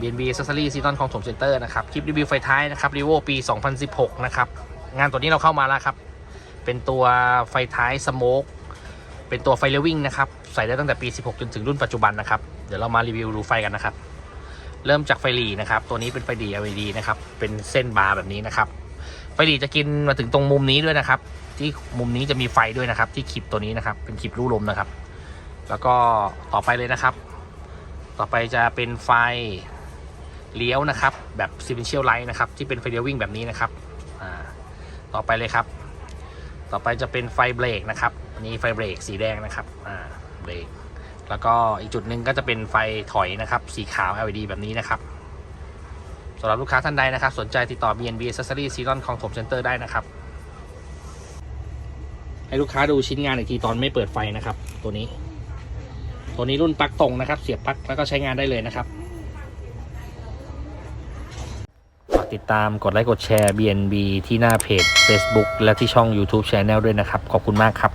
BNB Accessory Season ของถมเซ็นเตอร์นะครับ คลิปรีวิวไฟท้ายนะครับ r ี v o ปี 2016 นะครับ งานตัวนี้เราเข้ามาแล้วครับ เป็นตัวไฟท้ายสโมกเป็นตัวไฟเลวิ่งนะครับ ใส่ได้ตั้งแต่ปี 16 จนถึงรุ่นปัจจุบันนะครับ เดี๋ยวเรามารีวิวดูไฟกันนะครับ เริ่มจากไฟหลีนะครับ ตัวนี้เป็นไฟหลี LED นะครับ เป็นเส้นบาร์แบบนี้นะครับ ไฟหลีจะกินมาถึงตรงมุมนี้ด้วยนะครับ ที่มุมนี้จะมีไฟด้วยนะครับ ที่คลิปตัวนี้นะครับ เป็นคลิปรูลมนะครับ แล้วก็ต่อไปเลยนะครับ ต่อไปจะเป็นไฟ เลี้ยวนะครับ แบบ sequential light นะครับ ที่เป็นไฟเลี้ยววิ่งแบบนี้นะครับต่อไปเลยครับ ต่อไปจะเป็นไฟเบรกนะครับอันนี้ไฟเบรกสีแดงนะครับเบรกแล้วก็อีกจุดหนึ่งก็จะเป็นไฟถอยนะครับสีขาว LED แบบนี้นะครับสำหรับลูกค้าท่านใดนะครับ สนใจติดต่อ BNB Accessory Season ของถมเซ็นเตอร์ได้นะครับ ให้ลูกค้าดูชิ้นงานอีกทีตอนไม่เปิดไฟนะครับ ตัวนี้ ตัวนี้รุ่นปลั๊กตรงนะครับ เสียบปลั๊กแล้วก็ใช้งานได้เลยนะครับฝาก ติดตามกดไลค์กดแชร์ BNB ที่หน้าเพจ Facebook และที่ช่อง YouTube Channel ด้วยนะครับ ขอบคุณมากครับ